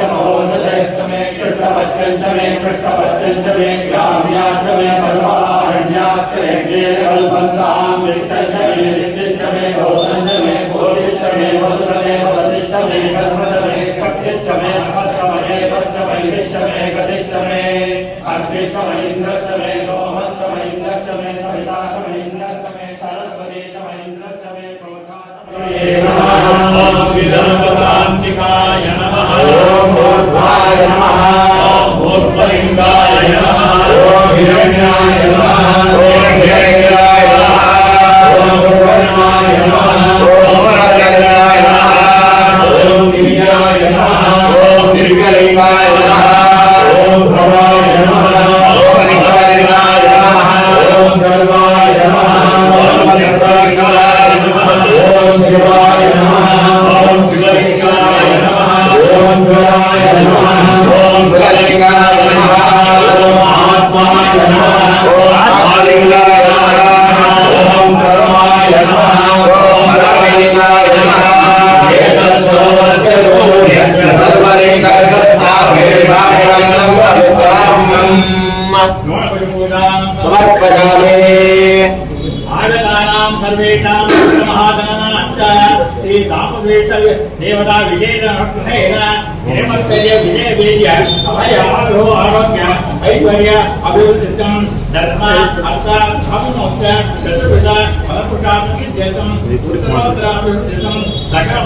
ष्टमे कृष्णवच्यञ्च मे कृष्णवच्यञ्च मे ग्राम्याश्च मे बल्वारण्याश्च यज्ञेन कल्पन्ताम् विष्टञ्च பலிந்தாய సకల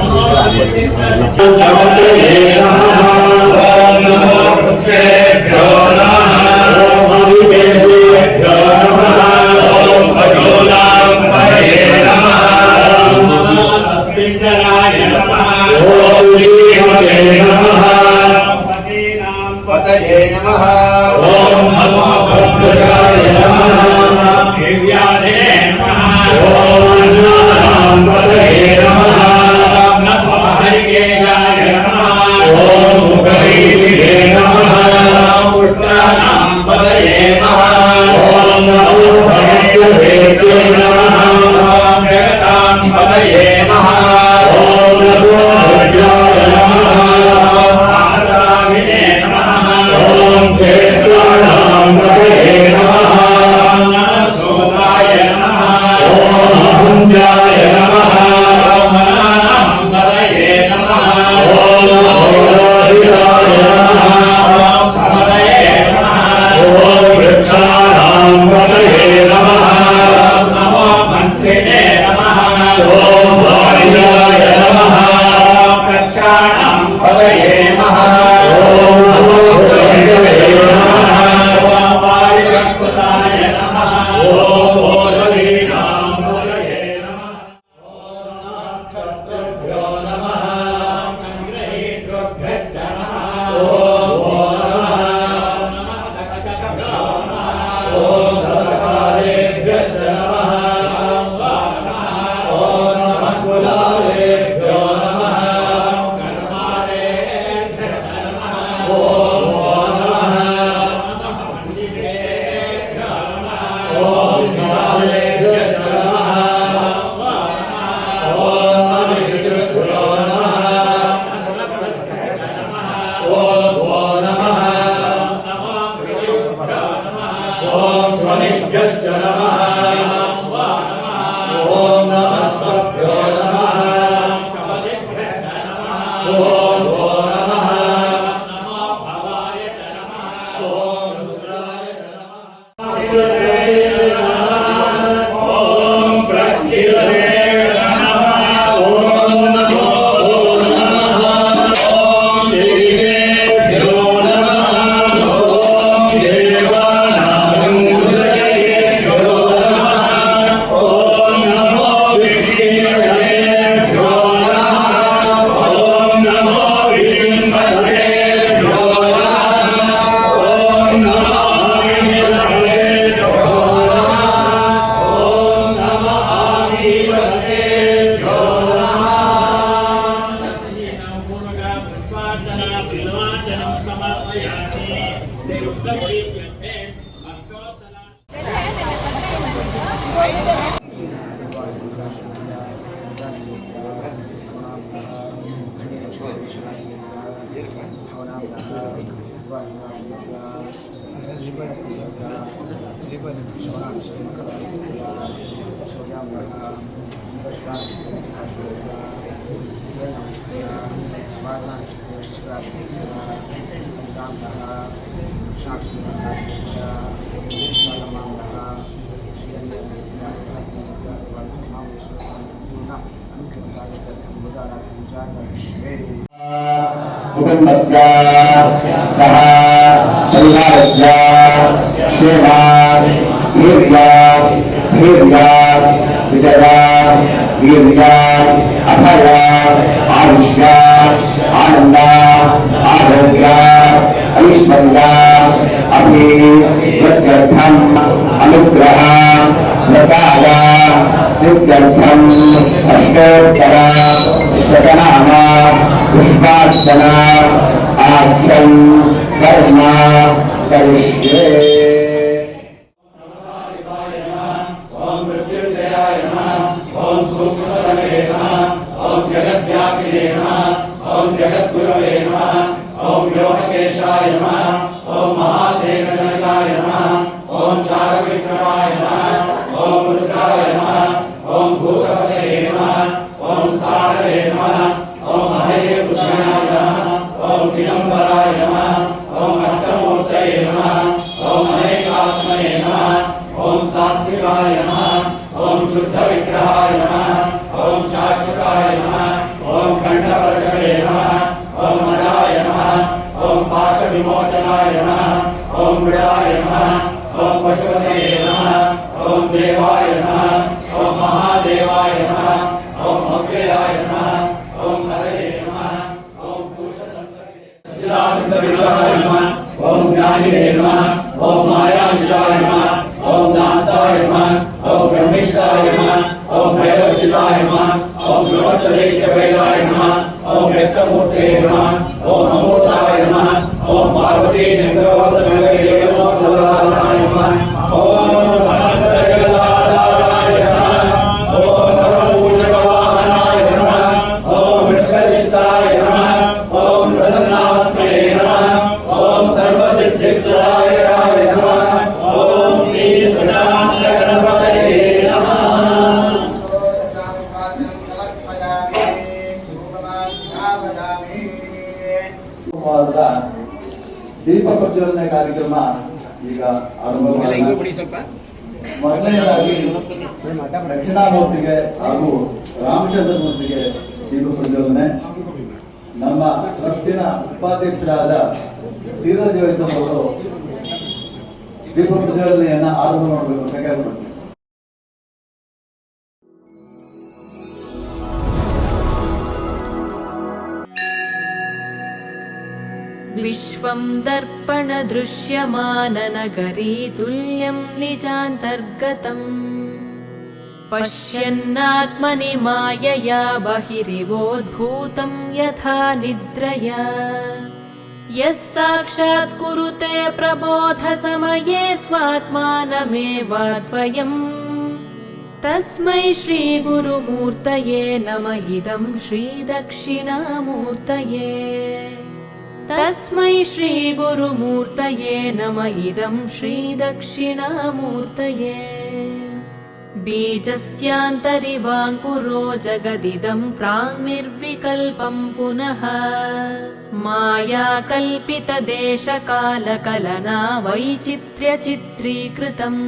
bazen çıkıyoruz karşımıza, bundan daha şanslı karşımıza, bir zaman daha çiğnememizde, sakinizde, var zaman yaşıyorsanız burada, hani özellikle burada aratılacak bir şey. Kutumbakya, Saha, Kallarya, Shiva, Dhirya, Dhirya, Vijaya, Virya अभय आयुष्या आनंदा आरोग्या ऐश्वर्या अनुग्रह अष्टोत्तरा शतनाम पुष्पार्चना आख्यम कर्मा करिष्ये Alma. मायाजिने नमः ओम मायाजिताय नमः ओम दाताय नमः ओम ब्रह्मेशाय नमः ओम भैरवशिलाय नमः ओम नवतलेकवेलाय नमः ओम व्यक्तमूर्ते नमः ओम अमूर्ताय नमः ओम पार्वती शंकर ದೀಪ ಪ್ರಜ್ವಲನೆ ಕಾರ್ಯಕ್ರಮ ಈಗ ಆರಂಭ ಮೊದಲನೇದಾಗಿ ಮೂರ್ತಿಗೆ ಹಾಗೂ ರಾಮಚಂದ್ರ ಮೂರ್ತಿಗೆ ದೀಪ ಪ್ರಜ್ವಲನೆ ನಮ್ಮ ಟ್ರಸ್ಟಿನ ಉಪಾಧ್ಯಕ್ಷರಾದ ತೀರಜ್ ಅವರು ದೀಪ ಪ್ರಜ್ವಲನೆಯನ್ನ ಆರಂಭ ಮಾಡಬೇಕು ಅಂತ ಕೇಳ್ಕೊಳ್ತೀವಿ विश्वं दर्पणदृश्यमाननगरी तुल्यं निजान्तर्गतम् पश्यन्नात्मनि मायया बहिरिवोद्भूतं यथा निद्रया यः साक्षात् कुरुते प्रबोधसमये स्वात्मानमेव द्वयम् तस्मै श्रीगुरुमूर्तये नम इदं श्रीदक्षिणामूर्तये तस्मै श्रीगुरुमूर्तये नम इदम् श्रीदक्षिणामूर्तये बीजस्यान्तरिवाङ्कुरो जगदिदम् प्राङ्र्विकल्पम् पुनः माया कल्पितदेशकाल वैचित्र्य चित्रीकृतम्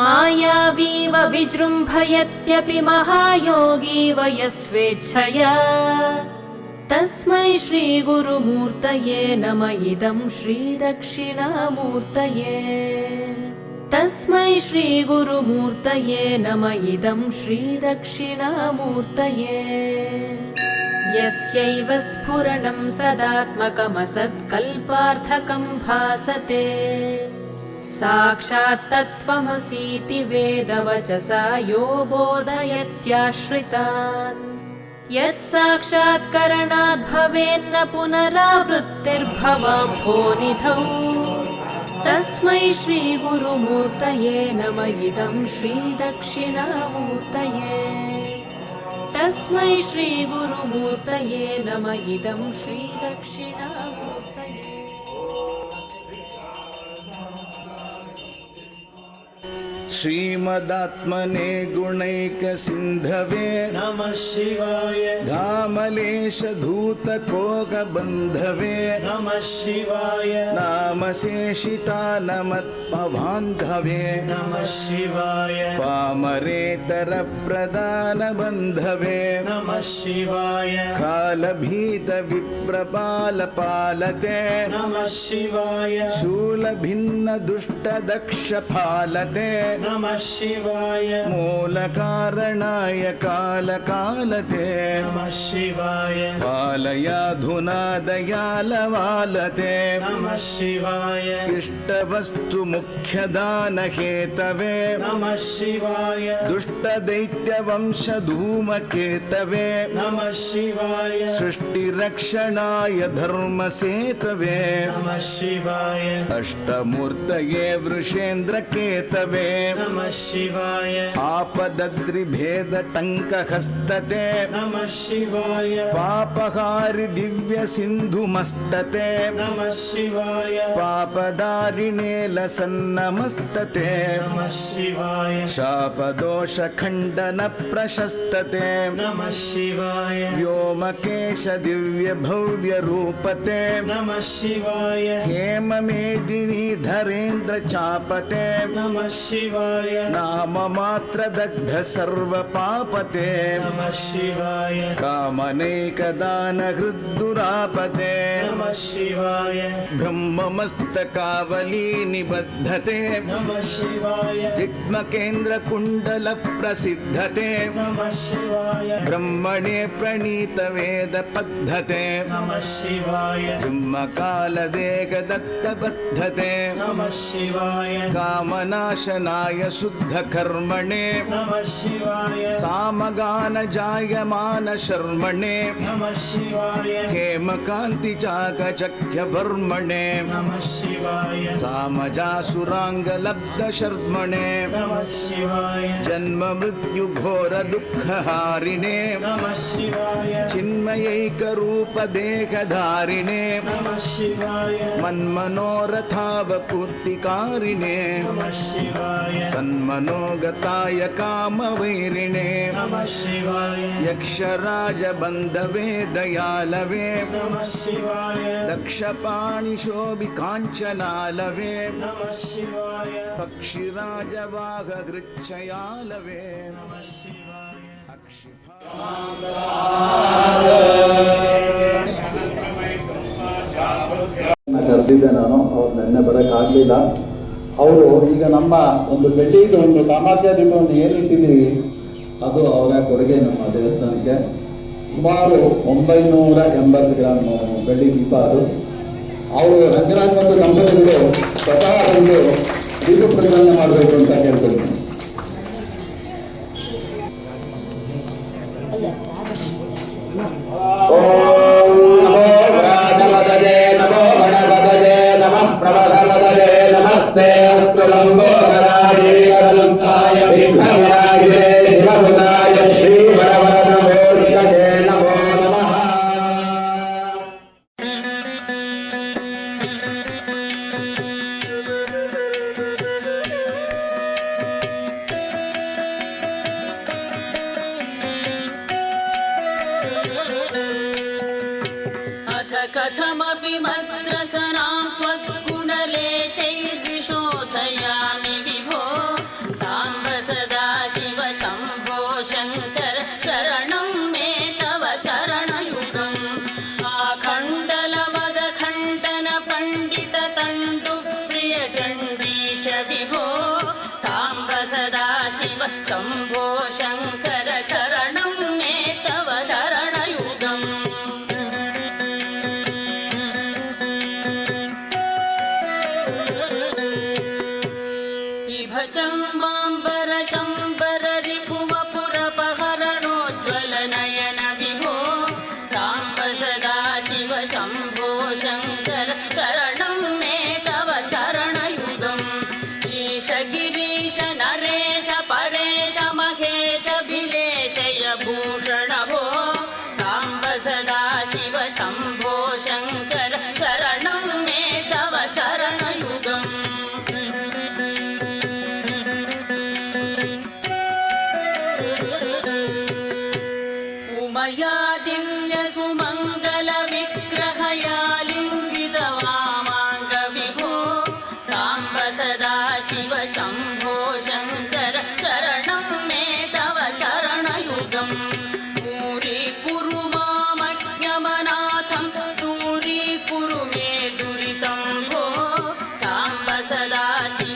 मायावीव विजृम्भयत्यपि महायोगीव यस्वेच्छया तस्मै नम इदं श्रीदक्षिणामूर्तये तस्मै श्रीगुरुमूर्तये नम इदं श्रीदक्षिणामूर्तये यस्यैव स्फुरणं सदात्मकमसत्कल्पार्थकं भासते साक्षात्तत्त्वमसीति वेदवचसा यो बोधयत्याश्रिता यत्साक्षात्करणाद् भवेन्न करनाद् भवेत् न तस्मै श्रीगुरुमूर्तये नम इदं श्रीदक्षिणामूर्तये तस्मै श्रीगुरुमूर्तये नम इदं श्रीदक्षिणामूर्तये श्रीमदात्मने गुणैक सिंधवे नमः शिवाय धामलेशधूतकोकबन्धवे नमः शिवाय नाम नामशेषितानमत्पवान्धवे नमः शिवाय प्रदान बंधवे नमः शिवाय पालते नमः शिवाय शूल भिन्न शूलभिन्नदुष्टदक्षपालते नमः शिवाय काल कालकालते नमः शिवाय पालयाधुनादयालवालते नमः शिवाय वस्तु हेतवे नमः शिवाय केतवे नमः शिवाय धर्म सेतवे नमः शिवाय अष्टमूर्तये केतवे नमः शिवाय आपदद्रिभेदटङ्कहस्तते नमः शिवाय पापहारि दिव्यसिन्धुमस्तते नमः शिवाय पापदारिणे लसन्नमस्तते नमः शिवाय शापदोषखण्डन प्रशस्तते नमः शिवाय व्योमकेश दिव्यभव्यरूपते नमः शिवाय हेममेदिनी धरेन्द्रचापते नमः शिवाय शिवाय नाम मात्र दग्ध सर्व पापते नमः शिवाय कामनैकदानहृद्दुरापते नमः शिवाय ब्रह्म मस्तकावली निबद्धते नमः शिवाय जिग्म केंद्र कुंडल प्रसिद्धते नमः शिवाय ब्रह्मणे प्रणीत वेद पद्धते नमः शिवाय काल देग दत्त बद्धते नमः शिवाय कामनाशनाय शिवाय शुद्ध कर्मणे नमः शिवाय सामगान जायमान शर्मणे नमः शिवाय हेम कांति चाक चक्य वर्मणे नमः शिवाय सामजासुरांग लब्ध शर्मणे नमः शिवाय जन्म मृत्यु घोर दुख हारिणे नमः शिवाय चिन्मयैक रूप देह धारिणे नमः शिवाय मन मनोरथावपूर्तिकारिणे नमः शिवाय ಸನ್ಮನೋಗತಾಯ ಸನ್ಮನಗತಾಯ ಕಾಮ ವೈರಿಣೆ ಯಕ್ಷ ಬಂಧವೇ ದಯಾಲಯ ದಕ್ಷಣಿಶೋಭಿ ಕಾಂಚನಾ ಅವರು ಈಗ ನಮ್ಮ ಒಂದು ಬೆಟ್ಟಿಗೆ ಒಂದು ಒಂದು ಏನು ಇಟ್ಟಿದ್ದೀವಿ ಅದು ಅವರ ಕೊಡುಗೆ ನಮ್ಮ ದೇವಸ್ಥಾನಕ್ಕೆ ಸುಮಾರು ಒಂಬೈನೂರ ಎಂಬತ್ತು ಗ್ರಾಮ್ ಬೆಳ್ಳಿ ದೀಪ ಅದು ಅವರು ರಂಜನಾಥ್ ಕಂಪನಿಗಳು ಸ್ವತಃ ಒಂದು ದೀಪ ಪ್ರದಾನ ಮಾಡಬೇಕು ಅಂತ ಕೇಳ್ಕೊಳ್ತೀನಿ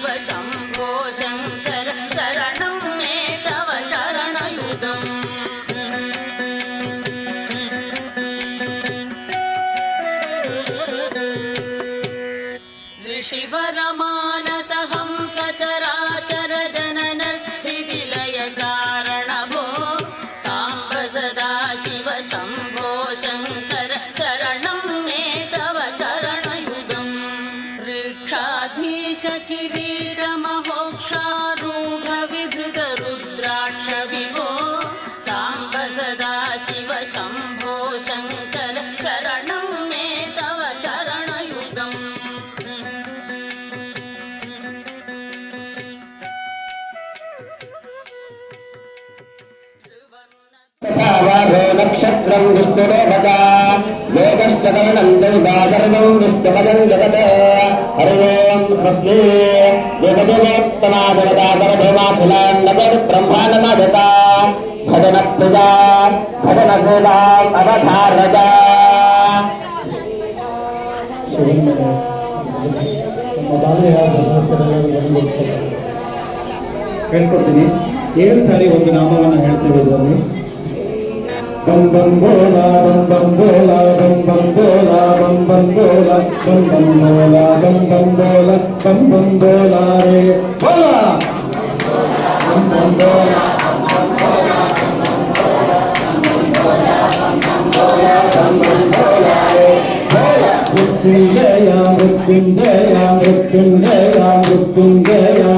वै దుష్టం దుష్టదేవత లోకష్టకరణం దైవాకరణం దుష్టమగం జగత హరిం భజన ప్రియా భజన సేవాం అవధారజ ಹೇಳ್ಕೊಡ್ತೀನಿ ಏಳು ಸಾರಿ ಒಂದು ನಾಮವನ್ನು bam bam bola bam bam bola bam bam bola bam bam bola bam bam bola bam bam bola bam bam bola re bola bam bam bola Muttundeya, muttundeya, muttundeya, muttundeya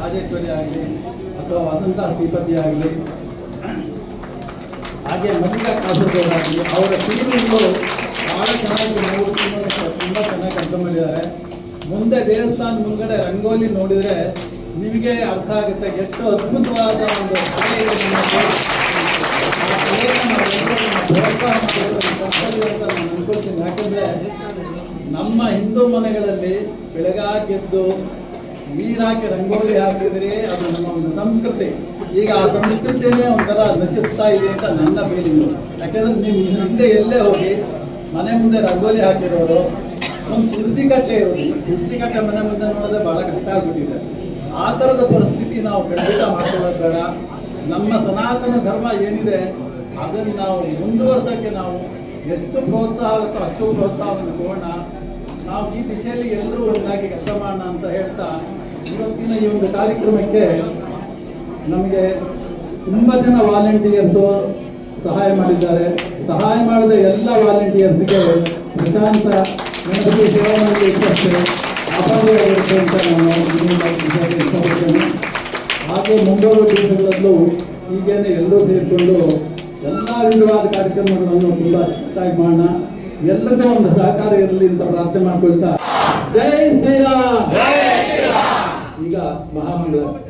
Rajeshwari ಆಗಲಿ ಅಥವಾ ವಸಂತ ಶ್ರೀಪತಿ ಆಗಲಿ ಹಾಗೆ ಮಲ್ಲಿಕಾ ಕಾಸರಗೌಡರಾಗಲಿ ಅವರ ಟೀಮ್ಗಳು ಭಾಳ ಚೆನ್ನಾಗಿ ಮೂರು ತುಂಬ ಚೆನ್ನಾಗಿ ಮಾಡಿದ್ದಾರೆ ಮುಂದೆ ದೇವಸ್ಥಾನ ಮುಂದ್ಗಡೆ ರಂಗೋಲಿ ನೋಡಿದರೆ ನಿಮಗೆ ಅರ್ಥ ಆಗುತ್ತೆ ಎಷ್ಟು ಅದ್ಭುತವಾದ ಒಂದು ಅನ್ಕೊಳ್ತೀನಿ ಯಾಕಂದರೆ ನಮ್ಮ ಹಿಂದೂ ಮನೆಗಳಲ್ಲಿ ಬೆಳಗಾಗೆದ್ದು ನೀರಾಕಿ ರಂಗೋಲಿ ಹಾಕಿದ್ರೆ ಅದು ನಮ್ಮ ಒಂದು ಸಂಸ್ಕೃತಿ ಈಗ ಆ ಸಂಸ್ಕೃತಿಯೇ ಒಂಥರ ನಶಿಸ್ತಾ ಇದೆ ಅಂತ ನನ್ನ ಫೀಲಿಂಗ್ ಯಾಕೆಂದ್ರೆ ನೀವು ಹಿಂದೆ ಎಲ್ಲೇ ಹೋಗಿ ಮನೆ ಮುಂದೆ ರಂಗೋಲಿ ಹಾಕಿರೋರು ಒಂದು ತುಳಸಿ ಕಟ್ಟೆ ಇರೋದು ತುಳಸಿ ಕಟ್ಟೆ ಮನೆ ಮುಂದೆ ನೋಡೋದೇ ಬಹಳ ಕಷ್ಟ ಆಗ್ಬಿಟ್ಟಿದೆ ಆ ಥರದ ಪರಿಸ್ಥಿತಿ ನಾವು ಖಂಡಿತ ಮಾಡ್ಕೊಳ್ಳೋದು ಬೇಡ ನಮ್ಮ ಸನಾತನ ಧರ್ಮ ಏನಿದೆ ಅದನ್ನು ನಾವು ಮುಂದುವರ್ಸೋಕ್ಕೆ ನಾವು ಎಷ್ಟು ಪ್ರೋತ್ಸಾಹ ಆಗುತ್ತೋ ಅಷ್ಟು ಪ್ರೋತ್ಸಾಹವನ್ನು ಕೊಡೋಣ ನಾವು ಈ ದಿಶೆಯಲ್ಲಿ ಎಲ್ಲರೂ ಒಂದಾಗಿ ಕೆಲಸ ಮಾಡೋಣ ಅಂತ ಹೇಳ್ತಾ ಇವತ್ತಿನ ಈ ಒಂದು ಕಾರ್ಯಕ್ರಮಕ್ಕೆ ನಮಗೆ ತುಂಬ ಜನ ವಾಲಂಟಿಯರ್ಸು ಸಹಾಯ ಮಾಡಿದ್ದಾರೆ ಸಹಾಯ ಮಾಡಿದ ಎಲ್ಲ ವಾಲಂಟಿಯರ್ಸ್ಗೆ ಪ್ರಶಾಂತ ಗಣಪತಿ ಸೇವೆ ಇಷ್ಟಪಡ್ತೇನೆ ಹಾಗೆ ಮುಂಬರುವ ದಿವಸಗಳಲ್ಲೂ ಹೀಗೇನೆ ಎಲ್ಲರೂ ಸೇರಿಕೊಂಡು ಎಲ್ಲ ವಿಧವಾದ ಕಾರ್ಯಕ್ರಮಗಳನ್ನು ತುಂಬ ಚಿಕ್ಕದಾಗಿ ಮಾಡೋಣ ಎಲ್ಲರದೇ ಒಂದು ಸಹಕಾರ ಇರಲಿ ಅಂತ ಪ್ರಾರ್ಥನೆ ಮಾಡ್ಕೊಳ್ತಾ ಜೈ ಶ್ರೀರಾಮ್ మహామండలం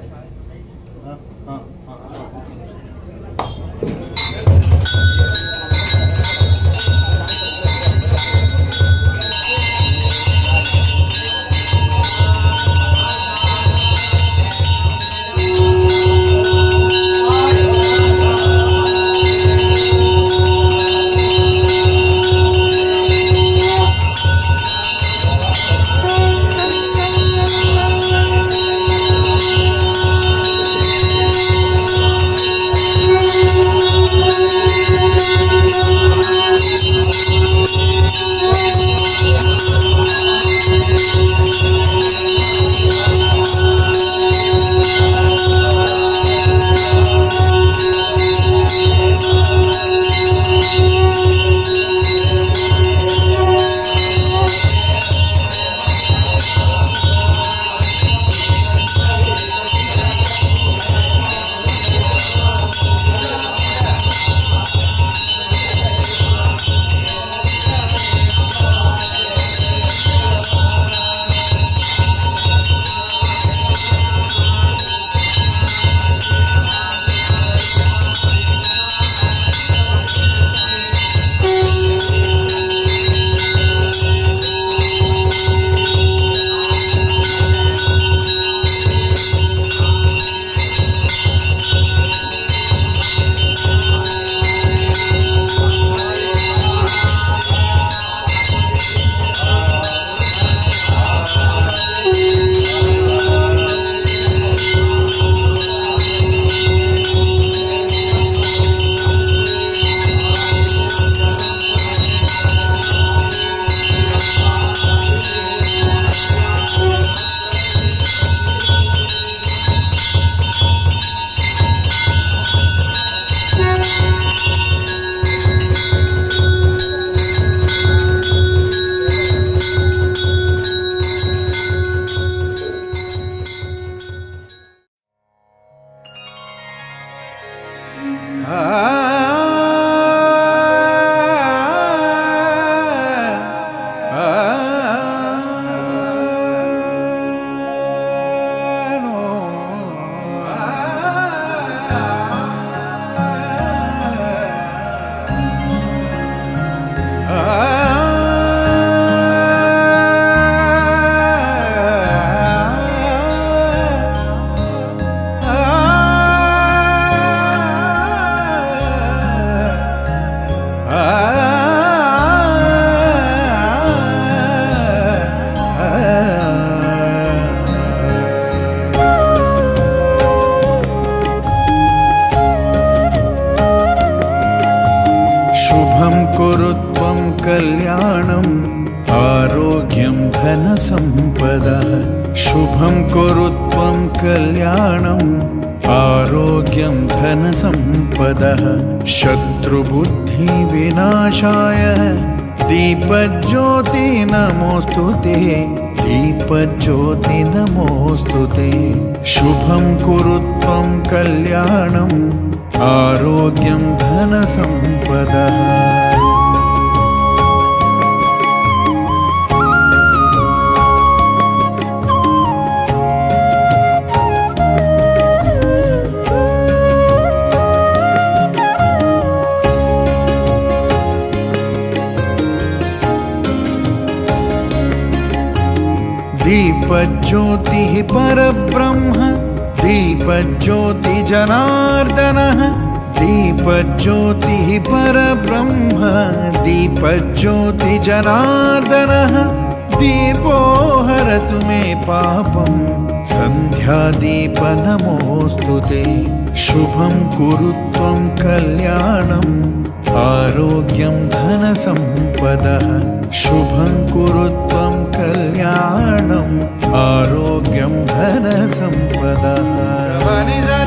सम्पदः शुभं कुरुत्वं कल्याणम् आरोग्यं धनसम्पदः शत्रुबुद्धिविनाशाय दीपज्योति नमोऽस्तु ते दीपज्योति नमोऽस्तु शुभम कुरु कुरुत्वं कल्याणम् आरोग्यं संपदा दीपज्योतिः परब्रह्म दीपज्योतिजनार्दनः दीपज्योतिः परब्रह्म दीपज्योतिजनार्दनः दीपो हरतु मे पापं सन्ध्यादीप नमोऽस्तु ते शुभं कुरु त्वं कल्याणम् आरोग्यं धनसम्पदः शुभं कुरु कल्याणम् आरोग्यं धनसम्पदः